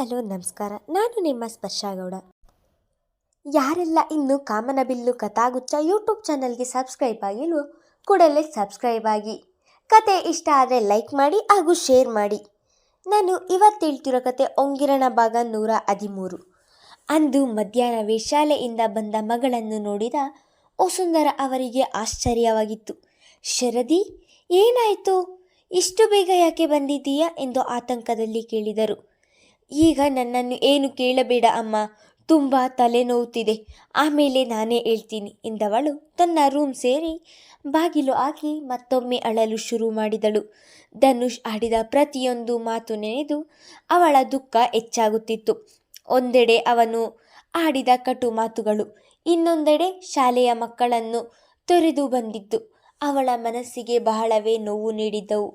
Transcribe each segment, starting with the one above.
Hello, ನಮಸ್ಕಾರ. ನಾನು ನಿಮ್ಮ ಸ್ಪರ್ಶಾಗೌಡ. ಯಾರೆಲ್ಲ ಇನ್ನು ಕಾಮನಬಿಲ್ಲು ಕಥಾಗುಚ್ಚ ಯೂಟ್ಯೂಬ್ ಚಾನಲ್ಗೆ ಸಬ್ಸ್ಕ್ರೈಬ್ ಆಗಿಲ್ವೋ, ಕೂಡಲೇ ಸಬ್ಸ್ಕ್ರೈಬ್ ಆಗಿ. ಕತೆ ಇಷ್ಟ ಆದರೆ ಲೈಕ್ ಮಾಡಿ ಹಾಗೂ ಶೇರ್ ಮಾಡಿ. ನಾನು ಇವತ್ತು ಹೇಳ್ತಿರೋ ಕತೆ ಒಂಗಿರಣ ಭಾಗ ನೂರ ಹದಿಮೂರು. ಅಂದು ಮಧ್ಯಾಹ್ನವೇ ಶಾಲೆಯಿಂದ ಬಂದ ಮಗಳನ್ನು ನೋಡಿದ ವಸುಂಧರ ಅವರಿಗೆ ಆಶ್ಚರ್ಯವಾಗಿತ್ತು. ಶರದಿ, ಏನಾಯಿತು? ಇಷ್ಟು ಬೇಗ ಯಾಕೆ ಬಂದಿದ್ದೀಯಾ? ಎಂದು ಆತಂಕದಲ್ಲಿ ಕೇಳಿದರು. ಈಗ ನನ್ನನ್ನು ಏನು ಕೇಳಬೇಡ ಅಮ್ಮ. ತುಂಬ ತಲೆನೋವುತ್ತಿದೆ ಆಮೇಲೆ ನಾನೇ ಹೇಳ್ತೀನಿ ಎಂದವಳು ತನ್ನ ರೂಮ್ ಸೇರಿ ಬಾಗಿಲು ಹಾಕಿ ಮತ್ತೊಮ್ಮೆ ಅಳಲು ಶುರು ಮಾಡಿದಳು. ಧನುಷ್ ಆಡಿದ ಪ್ರತಿಯೊಂದು ಮಾತು ನೆನೆದು ಅವಳ ದುಃಖ ಹೆಚ್ಚಾಗುತ್ತಿತ್ತು. ಒಂದೆಡೆ ಅವನು ಆಡಿದ ಕಟು ಮಾತುಗಳು, ಇನ್ನೊಂದೆಡೆ ಶಾಲೆಯ ಮಕ್ಕಳನ್ನು ತೊರೆದು ಬಂದಿದ್ದು. ಅವಳ ಮನಸ್ಸಿಗೆ ಬಹಳವೇ ನೋವು ನೀಡಿದ್ದವು.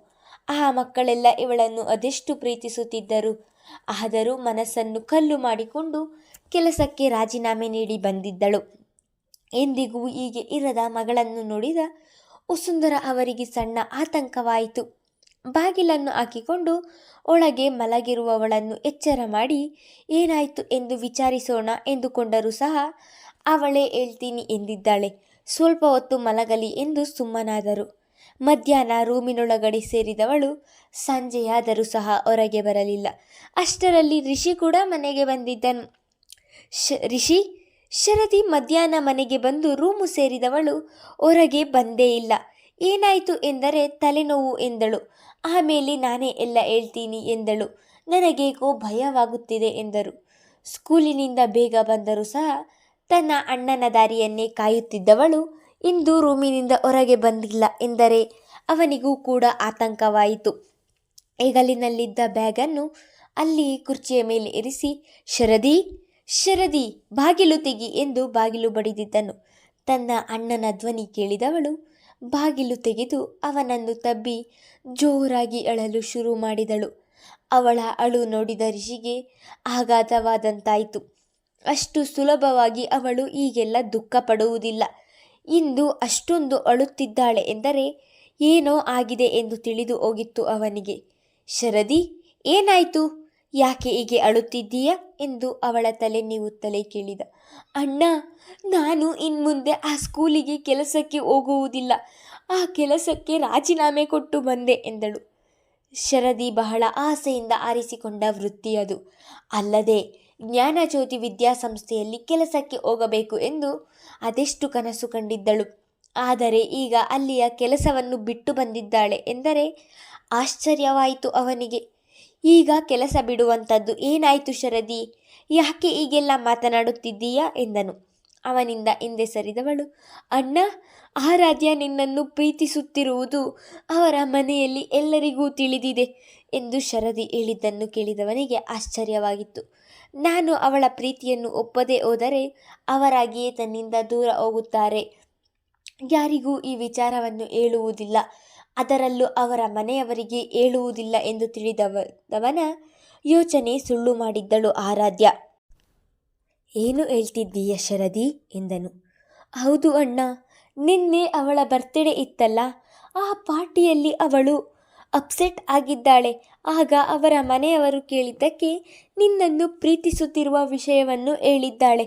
ಆ ಮಕ್ಕಳೆಲ್ಲ ಇವಳನ್ನು ಅದೆಷ್ಟು ಪ್ರೀತಿಸುತ್ತಿದ್ದರು? ಆದರೂ ಮನಸ್ಸನ್ನು ಕಲ್ಲು ಮಾಡಿಕೊಂಡು ಕೆಲಸಕ್ಕೆ ರಾಜೀನಾಮೆ ನೀಡಿ ಬಂದಿದ್ದಳು. ಎಂದಿಗೂ ಹೀಗೆ ಇರದ ಮಗಳನ್ನು ನೋಡಿದ ಉಸುಂದರ ಅವರಿಗೆ ಸಣ್ಣ ಆತಂಕವಾಯಿತು. ಬಾಗಿಲನ್ನು ಹಾಕಿಕೊಂಡು ಒಳಗೆ ಮಲಗಿರುವವಳನ್ನು ಎಚ್ಚರ ಮಾಡಿ, ಏನಾಯಿತು ಎಂದು ವಿಚಾರಿಸೋಣ ಎಂದುಕೊಂಡರೂ ಸಹ ಅವಳೇ ಹೇಳ್ತೀನಿ ಎಂದಿದ್ದಾಳೆ. ಸ್ವಲ್ಪ ಹೊತ್ತು ಮಲಗಲಿ ಎಂದು ಸುಮ್ಮನಾದರು. ಮಧ್ಯಾಹ್ನ ರೂಮಿನೊಳಗಡೆ ಸೇರಿದವಳು ಸಂಜೆಯಾದರೂ ಸಹ ಹೊರಗೆ ಬರಲಿಲ್ಲ. ಅಷ್ಟರಲ್ಲಿ ರಿಷಿ ಕೂಡ ಮನೆಗೆ ಬಂದಿದ್ದನು. ಶ, ರಿಷಿ, ಶರದಿ ಮಧ್ಯಾಹ್ನ ಮನೆಗೆ ಬಂದು ರೂಮು ಸೇರಿದವಳು ಹೊರಗೆ ಬಂದೇ ಇಲ್ಲ. ಏನಾಯಿತು ಎಂದರೆ ತಲೆನೋವು ಎಂದಳು. ಆಮೇಲೆ ನಾನೇ ಎಲ್ಲ ಹೇಳ್ತೀನಿ ಎಂದಳು. ನನಗೇಕೋ ಭಯವಾಗುತ್ತಿದೆ ಎಂದರು. ಸ್ಕೂಲಿನಿಂದ ಬೇಗ ಬಂದರೂ ಸಹ ತನ್ನ ಅಣ್ಣನ ದಾರಿಯನ್ನೇ ಕಾಯುತ್ತಿದ್ದವಳು ಇಂದು ರೂಮಿನಿಂದ ಹೊರಗೆ ಬಂದಿಲ್ಲ ಎಂದರೆ ಅವನಿಗೂ ಕೂಡ ಆತಂಕವಾಯಿತು. ಹೆಗಲಿನಲ್ಲಿದ್ದ ಬ್ಯಾಗನ್ನು ಅಲ್ಲಿ ಕುರ್ಚಿಯ ಮೇಲೆ ಇರಿಸಿ, ಶರದಿ ಶರದಿ, ಬಾಗಿಲು ತೆಗಿ ಎಂದು ಬಾಗಿಲು ಬಡಿದಿದ್ದನು. ತನ್ನ ಅಣ್ಣನ ಧ್ವನಿ ಕೇಳಿದವಳು ಬಾಗಿಲು ತೆಗೆದು ಅವನನ್ನು ತಬ್ಬಿ ಜೋರಾಗಿ ಅಳಲು ಶುರು ಮಾಡಿದಳು. ಅವಳ ಅಳು ನೋಡಿದ ರಿಷಿಗೆ ಆಘಾತವಾದಂತಾಯಿತು. ಅಷ್ಟು ಸುಲಭವಾಗಿ ಅವಳು ಈಗೆಲ್ಲ ದುಃಖ ಪಡುವುದಿಲ್ಲ ಇಂದು ಅಷ್ಟೊಂದು ಅಳುತ್ತಿದ್ದಾಳೆ ಎಂದರೆ ಏನೋ ಆಗಿದೆ ಎಂದು ತಿಳಿದು ಹೋಗಿತ್ತು ಅವನಿಗೆ. ಶರದಿ, ಏನಾಯಿತು? ಯಾಕೆ ಹೀಗೆ ಅಳುತ್ತಿದ್ದೀಯ? ಎಂದು ಅವಳ ತಲೆ ನೀವುತ್ತಲೇ ಕೇಳಿದ. ಅಣ್ಣ, ನಾನು ಇನ್ಮುಂದೆ ಆ ಸ್ಕೂಲಿಗೆ ಕೆಲಸಕ್ಕೆ ಹೋಗುವುದಿಲ್ಲ. ಆ ಕೆಲಸಕ್ಕೆ ರಾಜೀನಾಮೆ ಕೊಟ್ಟು ಬಂದೆ, ಎಂದಳು. ಶರದಿ ಬಹಳ ಆಸೆಯಿಂದ ಆರಿಸಿಕೊಂಡ ವೃತ್ತಿ ಅದು. ಅಲ್ಲದೆ ಜ್ಞಾನಜ್ಯೋತಿ ವಿದ್ಯಾಸಂಸ್ಥೆಯಲ್ಲಿ ಕೆಲಸಕ್ಕೆ ಹೋಗಬೇಕು ಎಂದು ಅದೆಷ್ಟು ಕನಸು ಕಂಡಿದ್ದಳು. ಆದರೆ ಈಗ ಅಲ್ಲಿಯ ಕೆಲಸವನ್ನು ಬಿಟ್ಟು ಬಂದಿದ್ದಾಳೆ ಎಂದರೆ ಆಶ್ಚರ್ಯವಾಯಿತು ಅವನಿಗೆ. ಈಗ ಕೆಲಸ ಬಿಡುವಂಥದ್ದು ಏನಾಯಿತು ಶರದಿ? ಯಾಕೆ ಈಗೆಲ್ಲ ಮಾತನಾಡುತ್ತಿದ್ದೀಯಾ ಎಂದನು. ಅವನಿಂದ ಹಿಂದೆ ಸರಿದವಳು. ಅಣ್ಣ, ಆರಾಧ್ಯ ನಿನ್ನನ್ನು ಪ್ರೀತಿಸುತ್ತಿರುವುದು ಅವರ ಮನೆಯಲ್ಲಿ ಎಲ್ಲರಿಗೂ ತಿಳಿದಿದೆ ಎಂದು ಶರದಿ ಹೇಳಿದ್ದನ್ನು ಕೇಳಿದವನಿಗೆ ಆಶ್ಚರ್ಯವಾಗಿತ್ತು. ನಾನು ಅವಳ ಪ್ರೀತಿಯನ್ನು ಒಪ್ಪದೇ ಹೋದರೆ ಅವರಾಗಿಯೇ ತನ್ನಿಂದ ದೂರ ಹೋಗುತ್ತಾರೆ. ಯಾರಿಗೂ ಈ ವಿಚಾರವನ್ನು ಹೇಳುವುದಿಲ್ಲ. ಅದರಲ್ಲೂ ಅವರ ಮನೆಯವರಿಗೆ ಹೇಳುವುದಿಲ್ಲ ಎಂದು ತಿಳಿದವನ ಯೋಚನೆ ಸುಳ್ಳು ಮಾಡಿದ್ದಳು ಆರಾಧ್ಯ. ಏನು ಹೇಳ್ತಿದ್ದೀಯ ಶರದಿ? ಎಂದನು. ಹೌದು ಅಣ್ಣ, ನಿನ್ನೆ ಅವಳ ಬರ್ತ್ಡೇ ಇತ್ತಲ್ಲ, ಆ ಪಾರ್ಟಿಯಲ್ಲಿ ಅವಳು ಅಪ್ಸೆಟ್ ಆಗಿದ್ದಾಳೆ. ಆಗ ಅವರ ಮನೆಯವರು ಕೇಳಿದ್ದಕ್ಕೆ ನಿನ್ನನ್ನು ಪ್ರೀತಿಸುತ್ತಿರುವ ವಿಷಯವನ್ನು ಹೇಳಿದ್ದಾಳೆ.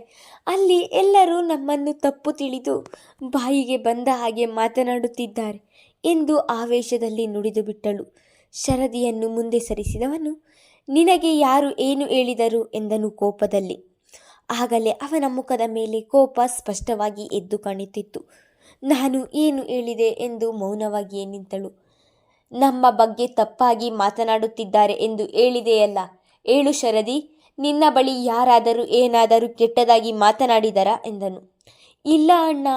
ಅಲ್ಲಿ ಎಲ್ಲರೂ ನಮ್ಮನ್ನು ತಪ್ಪು ತಿಳಿದು ಬಾಯಿಗೆ ಬಂದ ಹಾಗೆ ಮಾತನಾಡುತ್ತಿದ್ದಾರೆ ಎಂದು ಆವೇಶದಲ್ಲಿ ನುಡಿದು ಬಿಟ್ಟಳು ಶರದಿಯನ್ನು ಮುಂದೆ ಸರಿಸಿದವನು, ನಿನಗೆ ಯಾರು ಏನು ಹೇಳಿದರು? ಎಂದನು ಕೋಪದಲ್ಲಿ. ಆಗಲೇ ಅವನ ಮುಖದ ಮೇಲೆ ಕೋಪ ಸ್ಪಷ್ಟವಾಗಿ ಎದ್ದು ಕಾಣುತ್ತಿತ್ತು. ನಾನು ಏನು ಹೇಳಿದೆ? ಎಂದು ಮೌನವಾಗಿಯೇ ನಿಂತಳು. ನಮ್ಮ ಬಗ್ಗೆ ತಪ್ಪಾಗಿ ಮಾತನಾಡುತ್ತಿದ್ದಾರೆ ಎಂದು ಹೇಳಿದೆಯಲ್ಲ. ಏಳು ಶರದಿ, ನಿನ್ನ ಬಳಿ ಯಾರಾದರೂ ಏನಾದರೂ ಕೆಟ್ಟದಾಗಿ ಮಾತನಾಡಿದರಾ? ಎಂದನು. ಇಲ್ಲ ಅಣ್ಣ,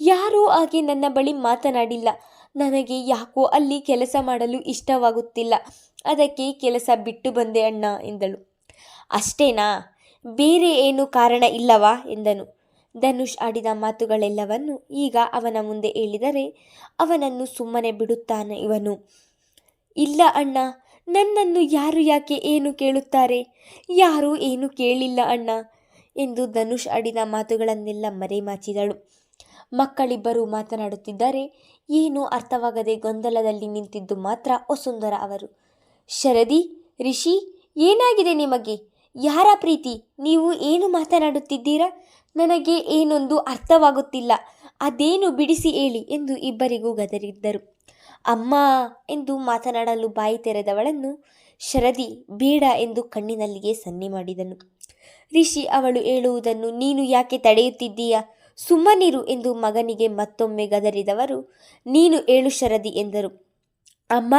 ಯಾರೂ ಹಾಗೆ ನನ್ನ ಬಳಿ ಮಾತನಾಡಿಲ್ಲ. ನನಗೆ ಯಾಕೋ ಅಲ್ಲಿ ಕೆಲಸ ಮಾಡಲು ಇಷ್ಟವಾಗುತ್ತಿಲ್ಲ. ಅದಕ್ಕೆ ಕೆಲಸ ಬಿಟ್ಟು ಬಂದೆ ಅಣ್ಣ, ಎಂದಳು. ಅಷ್ಟೇನಾ? ಬೇರೆ ಏನು ಕಾರಣ ಇಲ್ಲವಾ? ಎಂದನು. ಧನುಷ್ ಆಡಿದ ಮಾತುಗಳೆಲ್ಲವನ್ನು ಈಗ ಅವನ ಮುಂದೆ ಹೇಳಿದರೆ ಅವನನ್ನು ಸುಮ್ಮನೆ ಬಿಡುತ್ತಾನೆ ಇವನು. ಇಲ್ಲ ಅಣ್ಣ, ನನ್ನನ್ನು ಯಾರು ಯಾಕೆ ಏನು ಕೇಳುತ್ತಾರೆ? ಯಾರು ಏನು ಕೇಳಿಲ್ಲ ಅಣ್ಣ ಎಂದು ಧನುಷ್ ಆಡಿದ ಮಾತುಗಳನ್ನೆಲ್ಲ ಮರೆಮಾಚಿದಳು ಮಕ್ಕಳಿಬ್ಬರು ಮಾತನಾಡುತ್ತಿದ್ದಾರೆ ಏನೂ ಅರ್ಥವಾಗದೆ ಗೊಂದಲದಲ್ಲಿ ನಿಂತಿದ್ದು ಮಾತ್ರ ವಸುಂಧರ ಅವರು. ಶರದಿ, ರಿಷಿ, ಏನಾಗಿದೆ ನಿಮಗೆ? ಯಾರ ಪ್ರೀತಿ? ನೀವು ಏನು ಮಾತನಾಡುತ್ತಿದ್ದೀರಾ? ನನಗೆ ಏನೊಂದು ಅರ್ಥವಾಗುತ್ತಿಲ್ಲ. ಅದೇನು ಬಿಡಿಸಿ ಹೇಳಿ ಎಂದು ಇಬ್ಬರಿಗೂ ಗದರಿದ್ದರು. ಅಮ್ಮ ಎಂದು ಮಾತನಾಡಲು ಬಾಯಿ ತೆರೆದವಳನ್ನು ಶರದಿ ಬೇಡ ಎಂದು ಕಣ್ಣಿನಲ್ಲಿಯೇ ಸನ್ನೆ ಮಾಡಿದನು. ರಿಷಿ ಅವಳು ಹೇಳುವುದನ್ನು ನೀನು ಯಾಕೆ ತಡೆಯುತ್ತಿದ್ದೀಯಾ? ಸುಮ್ಮನಿರು ಎಂದು ಮಗನಿಗೆ ಮತ್ತೊಮ್ಮೆ ಗದರಿದವರು, ನೀನು ಏಳು ಶರದಿ ಎಂದರು. ಅಮ್ಮ,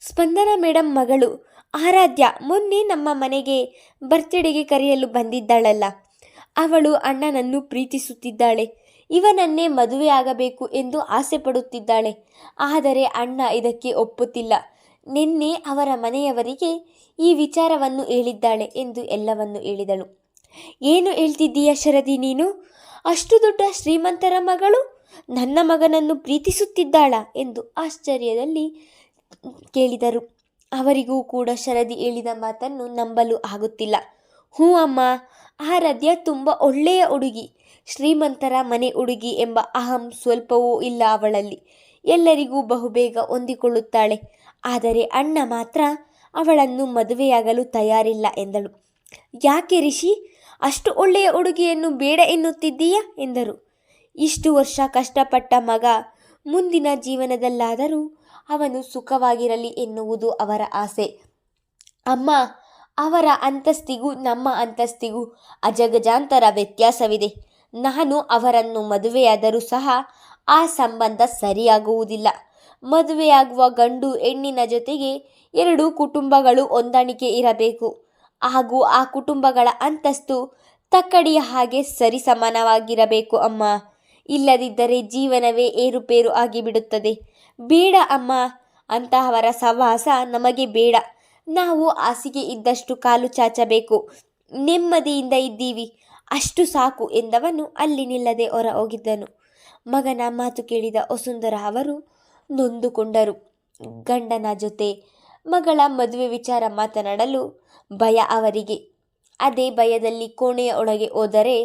ಸ್ಪಂದನ ಮೇಡಮ್ ಮಗಳು ಆರಾಧ್ಯ ಮೊನ್ನೆ ನಮ್ಮ ಮನೆಗೆ ಬರ್ತ್ಡೇಗೆ ಕರೆಯಲು ಬಂದಿದ್ದಾಳಲ್ಲ. ಅವಳು ಅಣ್ಣನನ್ನು ಪ್ರೀತಿಸುತ್ತಿದ್ದಾಳೆ. ಇವನನ್ನೇ ಮದುವೆಯಾಗಬೇಕು ಎಂದು ಆಸೆ ಪಡುತ್ತಿದ್ದಾಳೆ ಆದರೆ ಅಣ್ಣ ಇದಕ್ಕೆ ಒಪ್ಪುತ್ತಿಲ್ಲ. ನಿನ್ನೆ ಅವರ ಮನೆಯವರಿಗೆ ಈ ವಿಚಾರವನ್ನು ಹೇಳಿದ್ದಾಳೆ ಎಂದು ಎಲ್ಲವನ್ನು ಹೇಳಿದಳು. ಏನು ಹೇಳ್ತಿದ್ದೀಯ ಶರದಿ ನೀನು? ಅಷ್ಟು ದೊಡ್ಡ ಶ್ರೀಮಂತರ ಮಗಳು ನನ್ನ ಮಗನನ್ನು ಪ್ರೀತಿಸುತ್ತಿದ್ದಾಳ ಎಂದು ಆಶ್ಚರ್ಯದಲ್ಲಿ ಕೇಳಿದರು. ಅವರಿಗೂ ಕೂಡ ಶರದಿ ಹೇಳಿದ ಮಾತನ್ನು ನಂಬಲು ಆಗುತ್ತಿಲ್ಲ. ಹ್ಞೂ ಅಮ್ಮ ಆರಾಧ್ಯ ತುಂಬ ಒಳ್ಳೆಯ ಹುಡುಗಿ ಶ್ರೀಮಂತರ ಮನೆ ಹುಡುಗಿ ಎಂಬ ಅಹಂ ಸ್ವಲ್ಪವೂ ಇಲ್ಲ ಅವಳಲ್ಲಿ. ಎಲ್ಲರಿಗೂ ಬಹುಬೇಗ ಹೊಂದಿಕೊಳ್ಳುತ್ತಾಳೆ. ಆದರೆ ಅಣ್ಣ ಮಾತ್ರ ಅವಳನ್ನು ಮದುವೆಯಾಗಲು ತಯಾರಿಲ್ಲ ಎಂದಳು. ಯಾಕೆ ರಿಷಿ? ಅಷ್ಟು ಒಳ್ಳೆಯ ಹುಡುಗಿಯನ್ನು ಬೇಡ ಎನ್ನುತ್ತಿದ್ದೀಯಾ? ಎಂದರು. ಇಷ್ಟು ವರ್ಷ ಕಷ್ಟಪಟ್ಟ ಮಗ ಮುಂದಿನ ಜೀವನದಲ್ಲಾದರೂ ಅವನು ಸುಖವಾಗಿರಲಿ ಎನ್ನುವುದು ಅವರ ಆಸೆ. ಅಮ್ಮ ಅವರ ಅಂತಸ್ತಿಗೂ ನಮ್ಮ ಅಂತಸ್ತಿಗೂ ಅಜಗಜಾಂತರ ವ್ಯತ್ಯಾಸವಿದೆ. ನಾನು ಅವರನ್ನು ಮದುವೆಯಾದರೂ ಸಹ ಆ ಸಂಬಂಧ ಸರಿಯಾಗುವುದಿಲ್ಲ. ಮದುವೆಯಾಗುವ ಗಂಡು ಹೆಣ್ಣಿನ ಜೊತೆಗೆ ಎರಡು ಕುಟುಂಬಗಳು ಹೊಂದಾಣಿಕೆ ಇರಬೇಕು. ಹಾಗೂ ಆ ಕುಟುಂಬಗಳ ಅಂತಸ್ತು ತಕ್ಕಡಿಯ ಹಾಗೆ ಸರಿಸಮಾನವಾಗಿರಬೇಕು ಅಮ್ಮ. ಇಲ್ಲದಿದ್ದರೆ ಜೀವನವೇ ಏರುಪೇರು ಆಗಿಬಿಡುತ್ತದೆ. ಬೇಡ ಅಮ್ಮ. ಅಂತಹವರ ಸಹವಾಸ ನಮಗೆ ಬೇಡ. ನಾವು ಹಾಸಿಗೆ ಇದ್ದಷ್ಟು ಕಾಲು ಚಾಚಬೇಕು. ನೆಮ್ಮದಿಯಿಂದ ಇದ್ದೀವಿ. ಅಷ್ಟು ಸಾಕು ಎಂದವನು ಅಲ್ಲಿ ನಿಲ್ಲದೆ ಹೊರ ಹೋಗಿದ್ದನು ಮಗನ ಮಾತು ಕೇಳಿದ ವಸುಂಧರ ಅವರು ನೊಂದುಕೊಂಡರು. ಗಂಡನ ಜೊತೆ ಮಗಳ ಮದುವೆ ವಿಚಾರ ಮಾತನಾಡಲು ಭಯ ಅವರಿಗೆ. ಅದೇ ಭಯದಲ್ಲಿ ಕೋಣೆಯ ಒಳಗೆ ಹೋದರೆ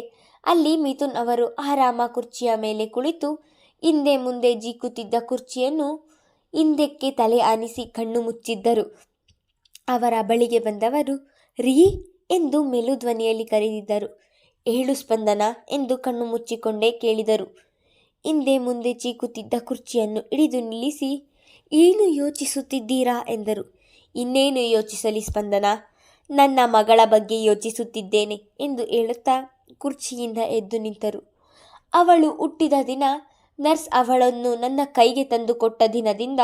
ಅಲ್ಲಿ ಮಿಥುನ್ ಅವರು ಆರಾಮ ಕುರ್ಚಿಯ ಮೇಲೆ ಕುಳಿತು ಹಿಂದೆ ಮುಂದೆ ಜೀಕುತ್ತಿದ್ದ ಕುರ್ಚಿಯನ್ನು ಹಿಂದಕ್ಕೆ ತಲೆ ಆನಿಸಿ ಕಣ್ಣು ಮುಚ್ಚಿದ್ದರು. ಅವರ ಬಳಿಗೆ ಬಂದವರು, ರೀ ಎಂದು ಮೆಲುಧ್ವನಿಯಲ್ಲಿ ಕರೆದಿದ್ದರು. ಏಳು ಸ್ಪಂದನ ಎಂದು ಕಣ್ಣು ಮುಚ್ಚಿಕೊಂಡೇ ಕೇಳಿದರು. ಹಿಂದೆ ಮುಂದೆ ಚೀಕುತ್ತಿದ್ದ ಕುರ್ಚಿಯನ್ನು ಹಿಡಿದು ನಿಲ್ಲಿಸಿ, ಏನು ಯೋಚಿಸುತ್ತಿದ್ದೀರಾ? ಎಂದರು. ಇನ್ನೇನು ಯೋಚಿಸಲಿ ಸ್ಪಂದನ, ನನ್ನ ಮಗಳ ಬಗ್ಗೆ ಯೋಚಿಸುತ್ತಿದ್ದೇನೆ ಎಂದು ಹೇಳುತ್ತಾ ಕುರ್ಚಿಯಿಂದ ಎದ್ದು ನಿಂತರು. ಅವಳು ಹುಟ್ಟಿದ ದಿನ, ನರ್ಸ್ ಅವಳನ್ನು ನನ್ನ ಕೈಗೆ ತಂದುಕೊಟ್ಟ ದಿನದಿಂದ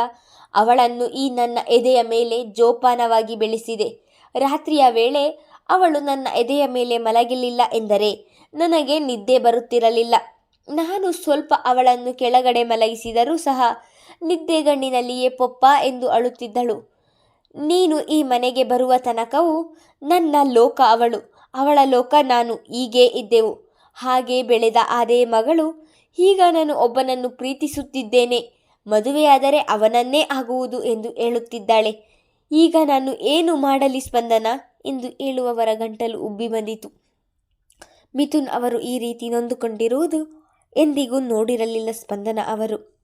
ಅವಳನ್ನು ಈ ನನ್ನ ಎದೆಯ ಮೇಲೆ ಜೋಪಾನವಾಗಿ ಬೆಳೆಸಿದೆ. ರಾತ್ರಿಯ ವೇಳೆ ಅವಳು ನನ್ನ ಎದೆಯ ಮೇಲೆ ಮಲಗಿಲಿಲ್ಲ ಎಂದರೆ ನನಗೆ ನಿದ್ದೆ ಬರುತ್ತಿರಲಿಲ್ಲ. ನಾನು ಸ್ವಲ್ಪ ಅವಳನ್ನು ಕೆಳಗಡೆ ಮಲಗಿಸಿದರೂ ಸಹ ನಿದ್ದೆಗಣ್ಣಿನಲ್ಲಿಯೇ ಪೊಪ್ಪ ಎಂದು ಅಳುತ್ತಿದ್ದಳು. ನೀನು ಈ ಮನೆಗೆ ಬರುವ ತನಕವೂ ನನ್ನ ಲೋಕ ಅವಳು. ಅವಳ ಲೋಕ ನಾನು ಹೀಗೇ ಇದ್ದೆವು. ಹಾಗೆ ಬೆಳೆದ ಅದೇ ಮಗಳು, ಈಗ ನಾನು ಒಬ್ಬನನ್ನು ಪ್ರೀತಿಸುತ್ತಿದ್ದೇನೆ. ಮದುವೆಯಾದರೆ ಅವನನ್ನೇ ಆಗುವುದು ಎಂದು ಹೇಳುತ್ತಿದ್ದಾಳೆ. ಈಗ ನಾನು ಏನು ಮಾಡಲಿ ಸ್ಪಂದನ? ಎಂದು ಹೇಳುವವರ ಗಂಟಲು ಉಬ್ಬಿ ಬಂದಿತು. ಮಿಥುನ್ ಅವರು ಈ ರೀತಿ ನೊಂದುಕೊಂಡಿರುವುದು ಎಂದಿಗೂ ನೋಡಿರಲಿಲ್ಲ ಸ್ಪಂದನ ಅವರು.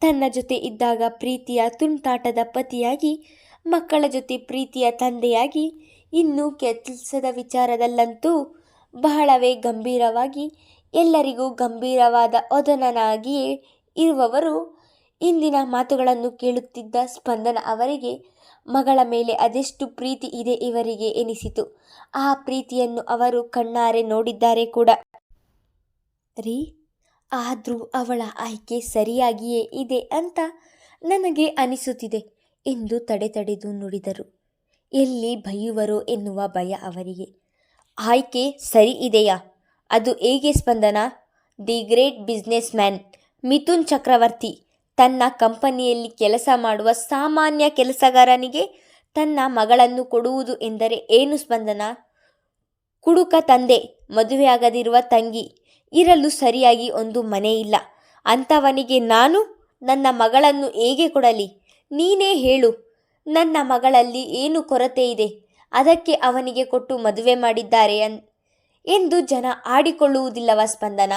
ತನ್ನ ಜೊತೆ ಇದ್ದಾಗ ಪ್ರೀತಿಯ ತುಂಟಾಟದ ಪತಿಯಾಗಿ, ಮಕ್ಕಳ ಜೊತೆ ಪ್ರೀತಿಯ ತಂದೆಯಾಗಿ, ಇನ್ನು ಕೆಲಸದ ವಿಚಾರದಲ್ಲಂತೂ ಬಹಳವೇ ಗಂಭೀರವಾಗಿ ಎಲ್ಲರಿಗೂ ಗಂಭೀರವಾದ ಒದನನಾಗಿಯೇ ಇರುವವರು ಇಂದಿನ ಮಾತುಗಳನ್ನು ಕೇಳುತ್ತಿದ್ದ ಸ್ಪಂದನ ಅವರಿಗೆ ಮಗಳ ಮೇಲೆ ಅದೆಷ್ಟು ಪ್ರೀತಿ ಇದೆ ಇವರಿಗೆ ಎನಿಸಿತು. ಆ ಪ್ರೀತಿಯನ್ನು ಅವರು ಕಣ್ಣಾರೆ ನೋಡಿದ್ದಾರೆ ಕೂಡ. ರೀ, ಆದರೂ ಅವಳ ಆಯ್ಕೆ ಸರಿಯಾಗಿಯೇ ಇದೆ ಅಂತ ನನಗೆ ಅನಿಸುತ್ತಿದೆ ಎಂದು ತಡೆತಡೆದು ನುಡಿದರು. ಎಲ್ಲಿ ಬಯ್ಯುವರು ಎನ್ನುವ ಭಯ ಅವರಿಗೆ. ಆಯ್ಕೆ ಸರಿ ಇದೆಯಾ? ಅದು ಹೇಗೆ Spandana? The great businessman Mithun Chakraborty ತನ್ನ ಕಂಪನಿಯಲ್ಲಿ ಕೆಲಸ ಮಾಡುವ ಸಾಮಾನ್ಯ ಕೆಲಸಗಾರನಿಗೆ ತನ್ನ ಮಗಳನ್ನು ಕೊಡುವುದು ಎಂದರೆ ಏನು ಸ್ಪಂದನ? ಕುಡುಕ ತಂದೆ, ಮದುವೆಯಾಗದಿರುವ ತಂಗಿ, ಇರಲು ಸರಿಯಾಗಿ ಒಂದು ಮನೆ ಇಲ್ಲ. ಅಂಥವನಿಗೆ ನಾನು ನನ್ನ ಮಗಳನ್ನು ಹೇಗೆ ಕೊಡಲಿ? ನೀನೇ ಹೇಳು, ನನ್ನ ಮಗಳಲ್ಲಿ ಏನು ಕೊರತೆ ಇದೆ? ಅದಕ್ಕೆ ಅವನಿಗೆ ಕೊಟ್ಟು ಮದುವೆ ಮಾಡಿದ್ದಾರೆ ಎಂದು ಜನ ಆಡಿಕೊಳ್ಳುವುದಿಲ್ಲವ ಸ್ಪಂದನ?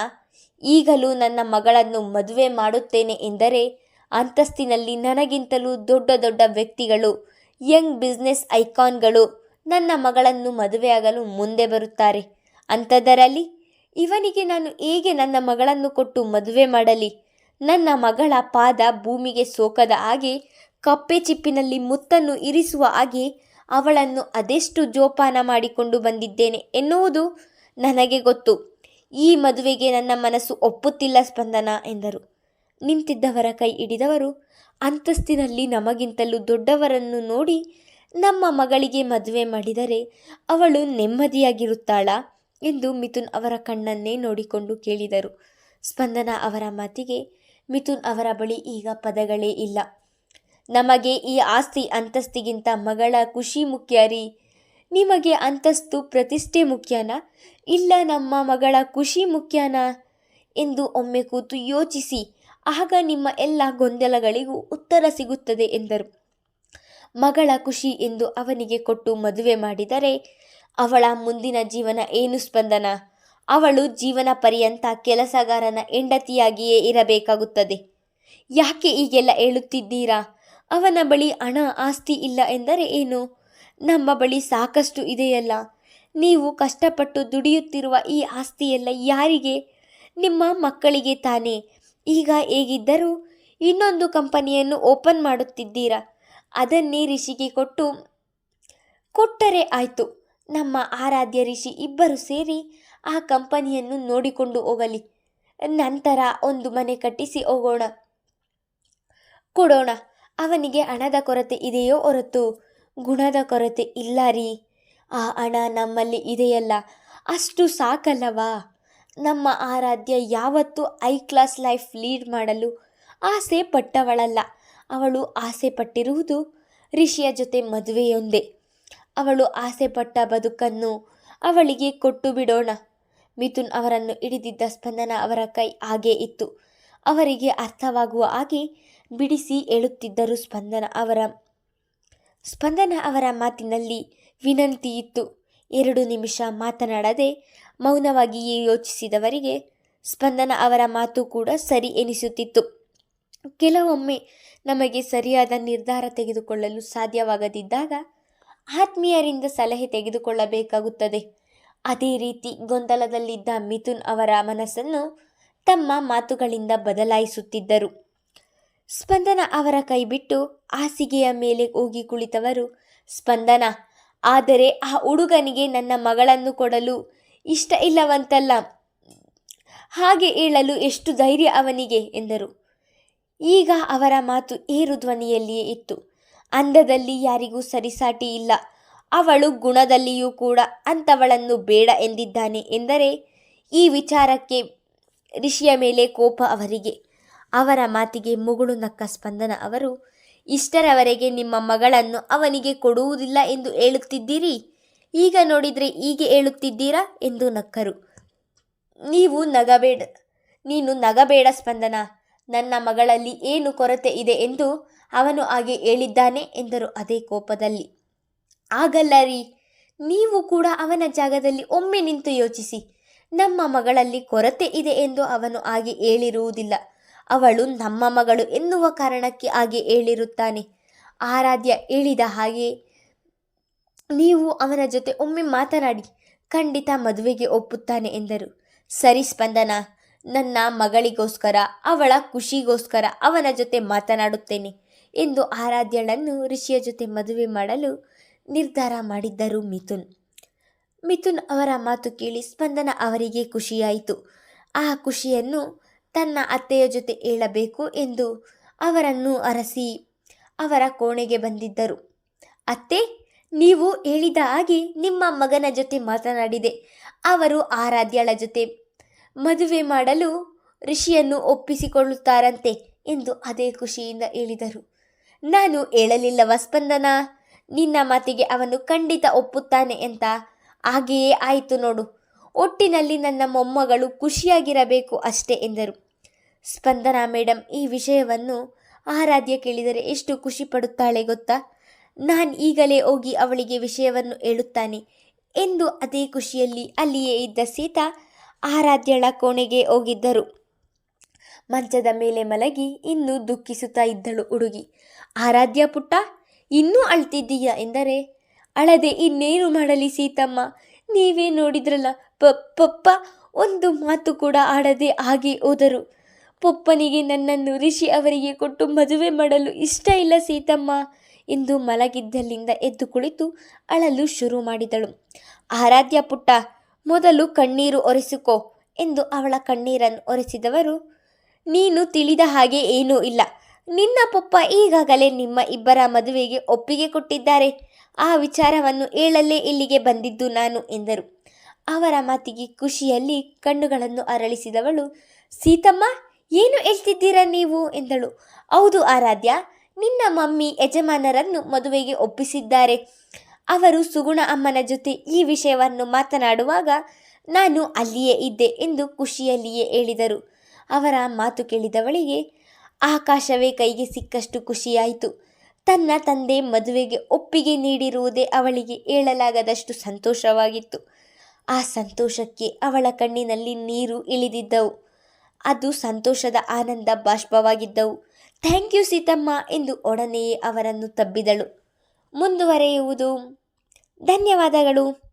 ಈಗಲೂ ನನ್ನ ಮಗಳನ್ನು ಮದುವೆ ಮಾಡುತ್ತೇನೆ ಎಂದರೆ ಅಂತಸ್ತಿನಲ್ಲಿ ನನಗಿಂತಲೂ ದೊಡ್ಡ ದೊಡ್ಡ ವ್ಯಕ್ತಿಗಳು, ಯಂಗ್ ಬಿಸ್ನೆಸ್ ಐಕಾನ್ಗಳು ನನ್ನ ಮಗಳನ್ನು ಮದುವೆಯಾಗಲು ಮುಂದೆ ಬರುತ್ತಾರೆ. ಅಂಥದರಲ್ಲಿ ಇವನಿಗೆ ನಾನು ಹೇಗೆ ನನ್ನ ಮಗಳನ್ನು ಕೊಟ್ಟು ಮದುವೆ ಮಾಡಲಿ? ನನ್ನ ಮಗಳ ಪಾದ ಭೂಮಿಗೆ ಸೋಕದ ಹಾಗೆ ಕಪ್ಪೆ ಚಿಪ್ಪಿನಲ್ಲಿ ಮುತ್ತನ್ನು ಇರಿಸುವ ಹಾಗೆ ಅವಳನ್ನು ಅದೆಷ್ಟು ಜೋಪಾನ ಮಾಡಿಕೊಂಡು ಬಂದಿದ್ದೇನೆ ಎನ್ನುವುದು ನನಗೆ ಗೊತ್ತು. ಈ ಮದುವೆಗೆ ನನ್ನ ಮನಸ್ಸು ಒಪ್ಪುತ್ತಿಲ್ಲ ಸ್ಪಂದನ ಎಂದರು. ನಿಂತಿದ್ದವರ ಕೈ ಹಿಡಿದವರು, ಅಂತಸ್ತಿನಲ್ಲಿ ನಮಗಿಂತಲೂ ದೊಡ್ಡವರನ್ನು ನೋಡಿ ನಮ್ಮ ಮಗಳಿಗೆ ಮದುವೆ ಮಾಡಿದರೆ ಅವಳು ನೆಮ್ಮದಿಯಾಗಿರುತ್ತಾಳಾ ಎಂದು ಮಿಥುನ್ ಅವರ ಕಣ್ಣನ್ನೇ ನೋಡಿಕೊಂಡು ಕೇಳಿದರು. ಸ್ಪಂದನ ಅವರ ಮಾತಿಗೆ ಮಿಥುನ್ ಅವರ ಬಳಿ ಈಗ ಪದಗಳೇ ಇಲ್ಲ. ನಮಗೆ ಈ ಆಸ್ತಿ, ಅಂತಸ್ತಿಗಿಂತ ಮಗಳ ಖುಷಿ ಮುಖ್ಯ ರೀ. ನಿಮಗೆ ಅಂತಸ್ತು, ಪ್ರತಿಷ್ಠೆ ಮುಖ್ಯನಾ? ಇಲ್ಲ ನಮ್ಮ ಮಗಳ ಖುಷಿ ಮುಖ್ಯನಾ? ಎಂದು ಒಮ್ಮೆ ಕೂತು ಯೋಚಿಸಿ. ಆಗ ನಿಮ್ಮ ಎಲ್ಲ ಗೊಂದಲಗಳಿಗೂ ಉತ್ತರ ಸಿಗುತ್ತದೆ ಎಂದರು. ಮಗಳ ಖುಷಿ ಎಂದು ಅವನಿಗೆ ಕೊಟ್ಟು ಮದುವೆ ಮಾಡಿದರೆ ಅವಳ ಮುಂದಿನ ಜೀವನ ಏನು ಸ್ಪಂದನ? ಅವಳು ಜೀವನ ಪರ್ಯಂತ ಕೆಲಸಗಾರನ ಹೆಂಡತಿಯಾಗಿಯೇ ಇರಬೇಕಾಗುತ್ತದೆ. ಯಾಕೆ ಈಗೆಲ್ಲ ಹೇಳುತ್ತಿದ್ದೀರಾ? ಅವನ ಬಳಿ ಹಣ, ಆಸ್ತಿ ಇಲ್ಲ ಎಂದರೆ ಏನು? ನಮ್ಮ ಬಳಿ ಸಾಕಷ್ಟು ಇದೆಯಲ್ಲ. ನೀವು ಕಷ್ಟಪಟ್ಟು ದುಡಿಯುತ್ತಿರುವ ಈ ಆಸ್ತಿಯೆಲ್ಲ ಯಾರಿಗೆ? ನಿಮ್ಮ ಮಕ್ಕಳಿಗೆ ತಾನೇ. ಈಗ ಹೇಗಿದ್ದರೂ ಇನ್ನೊಂದು ಕಂಪನಿಯನ್ನು ಓಪನ್ ಮಾಡುತ್ತಿದ್ದೀರಾ? ಅದನ್ನೇ ರಿಷಿಗೆ ಕೊಟ್ಟು ಕೊಟ್ಟರೆ ಆಯಿತು. ನಮ್ಮ ಆರಾಧ್ಯ ರಿಷಿ ಇಬ್ಬರು ಸೇರಿ ಆ ಕಂಪನಿಯನ್ನು ನೋಡಿಕೊಂಡು ಹೋಗಲಿ. ನಂತರ ಒಂದು ಮನೆ ಕಟ್ಟಿಸಿ ಹೋಗೋಣ. ಕೊಡೋಣ. ಅವನಿಗೆ ಹಣದ ಕೊರತೆ ಇದೆಯೋ ಹೊರತು ಗುಣದ ಕೊರತೆ ಇಲ್ಲ ರೀ ಆ ಹಣ ನಮ್ಮಲ್ಲಿ ಇದೆಯಲ್ಲ, ಅಷ್ಟು ಸಾಕಲ್ಲವಾ? ನಮ್ಮ ಆರಾಧ್ಯ ಯಾವತ್ತೂ ಐ ಕ್ಲಾಸ್ ಲೈಫ್ ಲೀಡ್ ಮಾಡಲು ಆಸೆ ಪಟ್ಟವಳಲ್ಲ ಅವಳು ಆಸೆ ಪಟ್ಟಿರುವುದು ರಿಷಿಯ ಜೊತೆ ಮದುವೆಯೊಂದೇ. ಅವಳು ಆಸೆ ಪಟ್ಟ ಬದುಕನ್ನು ಅವಳಿಗೆ ಕೊಟ್ಟು ಬಿಡೋಣ. ಮಿಥುನ್ ಅವರನ್ನು ಹಿಡಿದಿದ್ದ ಸ್ಪಂದನ ಅವರ ಕೈ ಹಾಗೇ ಇತ್ತು. ಅವರಿಗೆ ಅರ್ಥವಾಗುವ ಹಾಗೆ ಬಿಡಿಸಿ ಹೇಳುತ್ತಿದ್ದರು ಸ್ಪಂದನ ಅವರ ಸ್ಪಂದನ ಅವರ ಮಾತಿನಲ್ಲಿ ವಿನಂತಿ ಇತ್ತು ಎರಡು ನಿಮಿಷ ಮಾತನಾಡದೆ ಮೌನವಾಗಿಯೇ ಯೋಚಿಸಿದವರಿಗೆ ಸ್ಪಂದನ ಅವರ ಮಾತು ಕೂಡ ಸರಿ ಎನಿಸುತ್ತಿತ್ತು. ಕೆಲವೊಮ್ಮೆ ನಮಗೆ ಸರಿಯಾದ ನಿರ್ಧಾರ ತೆಗೆದುಕೊಳ್ಳಲು ಸಾಧ್ಯವಾಗದಿದ್ದಾಗ ಆತ್ಮೀಯರಿಂದ ಸಲಹೆ ತೆಗೆದುಕೊಳ್ಳಬೇಕಾಗುತ್ತದೆ. ಅದೇ ರೀತಿ ಗೊಂದಲದಲ್ಲಿದ್ದ ಮಿಥುನ್ ಅವರ ಮನಸ್ಸನ್ನು ತಮ್ಮ ಮಾತುಗಳಿಂದ ಬದಲಾಯಿಸುತ್ತಿದ್ದರು. ಸ್ಪಂದನ ಅವರ ಕೈಬಿಟ್ಟು ಹಾಸಿಗೆಯ ಮೇಲೆ ಹೋಗಿ ಕುಳಿತವರು, ಸ್ಪಂದನ, ಆದರೆ ಆ ಹುಡುಗನಿಗೆ ನನ್ನ ಮಗಳನ್ನು ಕೊಡಲು ಇಷ್ಟ ಇಲ್ಲವಂತಲ್ಲ. ಹಾಗೆ ಹೇಳಲು ಎಷ್ಟು ಧೈರ್ಯ ಅವನಿಗೆ? ಎಂದರು. ಈಗ ಅವರ ಮಾತು ಏರು ಧ್ವನಿಯಲ್ಲಿಯೇ ಇತ್ತು. ಅಂದದಲ್ಲಿ ಯಾರಿಗೂ ಸರಿಸಾಟಿ ಇಲ್ಲ. ಅವಳು ಗುಣದಲ್ಲಿಯೂ ಕೂಡ ಅಂಥವಳನ್ನು ಬೇಡ ಎಂದಿದ್ದಾನೆ ಎಂದರೆ ಈ ವಿಚಾರಕ್ಕೆ ಋಷಿಯ ಮೇಲೆ ಕೋಪ ಅವರಿಗೆ. ಅವರ ಮಾತಿಗೆ ಮುಗುಳು ನಕ್ಕ ಸ್ಪಂದನ ಅವರು, ಇಷ್ಟರವರೆಗೆ ನಿಮ್ಮ ಮಗಳನ್ನು ಅವನಿಗೆ ಕೊಡುವುದಿಲ್ಲ ಎಂದು ಹೇಳುತ್ತಿದ್ದೀರಿ? ಈಗ ನೋಡಿದರೆ ಹೀಗೆ ಹೇಳುತ್ತಿದ್ದೀರಾ? ಎಂದು ನಕ್ಕರು. ನೀವು ನಗಬೇಡ, ನೀನು ನಗಬೇಡ ಸ್ಪಂದನ, ನನ್ನ ಮಗಳಲ್ಲಿ ಏನು ಕೊರತೆ ಇದೆ ಎಂದು ಅವನು ಹಾಗೆ ಹೇಳಿದ್ದಾನೆ ಎಂದರು ಅದೇ ಕೋಪದಲ್ಲಿ. ಆಗಲ್ಲ ರೀ, ನೀವು ಕೂಡ ಅವನ ಜಾಗದಲ್ಲಿ ಒಮ್ಮೆ ನಿಂತು ಯೋಚಿಸಿ, ನಮ್ಮ ಮಗಳಲ್ಲಿ ಕೊರತೆ ಇದೆ ಎಂದು ಅವನು ಹಾಗೆ ಹೇಳಿರುವುದಿಲ್ಲ. ಅವಳು ನಮ್ಮ ಮಗಳು ಎನ್ನುವ ಕಾರಣಕ್ಕೆ ಹಾಗೆ ಹೇಳಿರುತ್ತಾನೆ. ಆರಾಧ್ಯ ಹೇಳಿದ ಹಾಗೆ ನೀವು ಅವನ ಜೊತೆ ಒಮ್ಮೆ ಮಾತನಾಡಿ, ಖಂಡಿತ ಮದುವೆಗೆ ಒಪ್ಪುತ್ತಾನೆ ಎಂದರು. ಸರಿ ಸ್ಪಂದನ, ನನ್ನ ಮಗಳಿಗೋಸ್ಕರ, ಅವಳ ಖುಷಿಗೋಸ್ಕರ ಅವನ ಜೊತೆ ಮಾತನಾಡುತ್ತೇನೆ ಎಂದು ಆರಾಧ್ಯಳನ್ನು ಋಷಿಯ ಜೊತೆ ಮದುವೆ ಮಾಡಲು ನಿರ್ಧಾರ ಮಾಡಿದ್ದರು ಮಿಥುನ್. ಮಿಥುನ್ ಅವರ ಮಾತು ಕೇಳಿ ಸ್ಪಂದನ ಅವರಿಗೆ ಖುಷಿಯಾಯಿತು. ಆ ಖುಷಿಯನ್ನು ತನ್ನ ಅತ್ತೆಯ ಜೊತೆ ಏಳಬೇಕು ಎಂದು ಅವರನ್ನು ಅರಸಿ ಅವರ ಕೋಣೆಗೆ ಬಂದಿದ್ದರು. ಅತ್ತೆ, ನೀವು ಹೇಳಿದ ಹಾಗೆ ನಿಮ್ಮ ಮಗನ ಜೊತೆ ಮಾತನಾಡಿದೆ. ಅವರು ಆರಾಧ್ಯಳ ಜೊತೆ ಮದುವೆ ಮಾಡಲು ಋಷಿಯನ್ನು ಒಪ್ಪಿಸಿಕೊಳ್ಳುತ್ತಾರಂತೆ ಎಂದು ಅದೇ ಖುಷಿಯಿಂದ ಹೇಳಿದರು. ನಾನು ಹೇಳಲಿಲ್ಲವ ಸ್ಪಂದನ ನಿನ್ನ ಮಾತಿಗೆ ಅವನು ಖಂಡಿತ ಒಪ್ಪುತ್ತಾನೆ ಅಂತ ಹಾಗೆಯೇ ಆಯಿತು ನೋಡು. ಒಟ್ಟಿನಲ್ಲಿ ನನ್ನ ಮೊಮ್ಮಗಳು ಖುಷಿಯಾಗಿರಬೇಕು ಅಷ್ಟೇ ಎಂದರು. ಸ್ಪಂದನ ಮೇಡಮ್ ಈ ವಿಷಯವನ್ನು ಆರಾಧ್ಯ ಕೇಳಿದರೆ ಎಷ್ಟು ಖುಷಿ ಪಡುತ್ತಾಳೆ ಗೊತ್ತಾ? ನಾನು ಈಗಲೇ ಹೋಗಿ ಅವಳಿಗೆ ವಿಷಯವನ್ನು ಹೇಳುತ್ತಾನೆ. ಎಂದು ಅದೇ ಖುಷಿಯಲ್ಲಿ ಅಲ್ಲಿಯೇ ಇದ್ದ ಸೀತಾ ಆರಾಧ್ಯಳ ಕೋಣೆಗೆ ಹೋಗಿದ್ದರು. ಮಂಚದ ಮೇಲೆ ಮಲಗಿ ಇನ್ನೂ ದುಃಖಿಸುತ್ತಾ ಇದ್ದಳು ಹುಡುಗಿ. ಆರಾಧ್ಯ ಪುಟ್ಟ, ಇನ್ನೂ ಅಳ್ತಿದ್ದೀಯ ಎಂದರೆ? ಅಳದೆ ಇನ್ನೇನು ಮಾಡಲಿ ಸೀತಮ್ಮ? ನೀವೇ ನೋಡಿದ್ರಲ್ಲ ಪಪ್ಪ, ಒಂದು ಮಾತು ಕೂಡ ಆಡದೆ ಹಾಗೆ ಹೋದರು. ಪೊಪ್ಪನಿಗೆ ನನ್ನನ್ನು ಋಷಿ ಅವರಿಗೆ ಕೊಟ್ಟು ಮದುವೆ ಮಾಡಲು ಇಷ್ಟ ಇಲ್ಲ ಸೀತಮ್ಮ ಎಂದು ಮಲಗಿದ್ದಲ್ಲಿಂದ ಎದ್ದು ಕುಳಿತು ಅಳಲು ಶುರು ಮಾಡಿದಳು. ಆರಾಧ್ಯ ಪುಟ್ಟ, ಮೊದಲು ಕಣ್ಣೀರು ಒರೆಸಿಕೋ ಎಂದು ಅವಳ ಕಣ್ಣೀರನ್ನು ಒರೆಸಿದವರು, ನೀನು ತಿಳಿದ ಹಾಗೆ ಏನೂ ಇಲ್ಲ. ನಿನ್ನ ಪಪ್ಪ ಈಗಾಗಲೇ ನಿಮ್ಮ ಇಬ್ಬರ ಮದುವೆಗೆ ಒಪ್ಪಿಗೆ ಕೊಟ್ಟಿದ್ದಾರೆ. ಆ ವಿಚಾರವನ್ನು ಹೇಳಲೇ ಇಲ್ಲಿಗೆ ಬಂದಿದ್ದು ನಾನು ಎಂದರು. ಅವರ ಮಾತಿಗೆ ಖುಷಿಯಲ್ಲಿ ಕಣ್ಣುಗಳನ್ನು ಅರಳಿಸಿದವಳು, ಸೀತಮ್ಮ ಏನು ಹೇಳ್ತಿದ್ದೀರ ನೀವು? ಎಂದಳು. ಹೌದು ಆರಾಧ್ಯ, ನಿನ್ನ ಮಮ್ಮಿ ಯಜಮಾನರನ್ನು ಮದುವೆಗೆ ಒಪ್ಪಿಸಿದ್ದಾರೆ. ಅವರು ಸುಗುಣ ಅಮ್ಮನ ಜೊತೆ ಈ ವಿಷಯವನ್ನು ಮಾತನಾಡುವಾಗ ನಾನು ಅಲ್ಲಿಯೇ ಇದ್ದೆ ಎಂದು ಖುಷಿಯಲ್ಲಿಯೇ ಹೇಳಿದರು. ಅವರ ಮಾತು ಕೇಳಿದವಳಿಗೆ, ಆಕಾಶವೇ ಕೈಗೆ ಸಿಕ್ಕಷ್ಟು ಖುಷಿಯಾಯಿತು. ತನ್ನ ತಂದೆ ಮದುವೆಗೆ ಒಪ್ಪಿಗೆ ನೀಡಿರುವುದೇ ಅವಳಿಗೆ ಹೇಳಲಾಗದಷ್ಟು ಸಂತೋಷವಾಗಿತ್ತು. ಆ ಸಂತೋಷಕ್ಕೆ ಅವಳ ಕಣ್ಣಿನಲ್ಲಿ ನೀರು ಇಳಿದಿದ್ದವು. ಅದು ಸಂತೋಷದ ಆನಂದ ಬಾಷ್ಪವಾಗಿದ್ದವು. ಥ್ಯಾಂಕ್ ಯು ಸೀತಮ್ಮ ಎಂದು ಒಡನೆಯೇ ಅವರನ್ನು ತಬ್ಬಿದಳು. ಮುಂದುವರೆಯುವುದು. ಧನ್ಯವಾದಗಳು.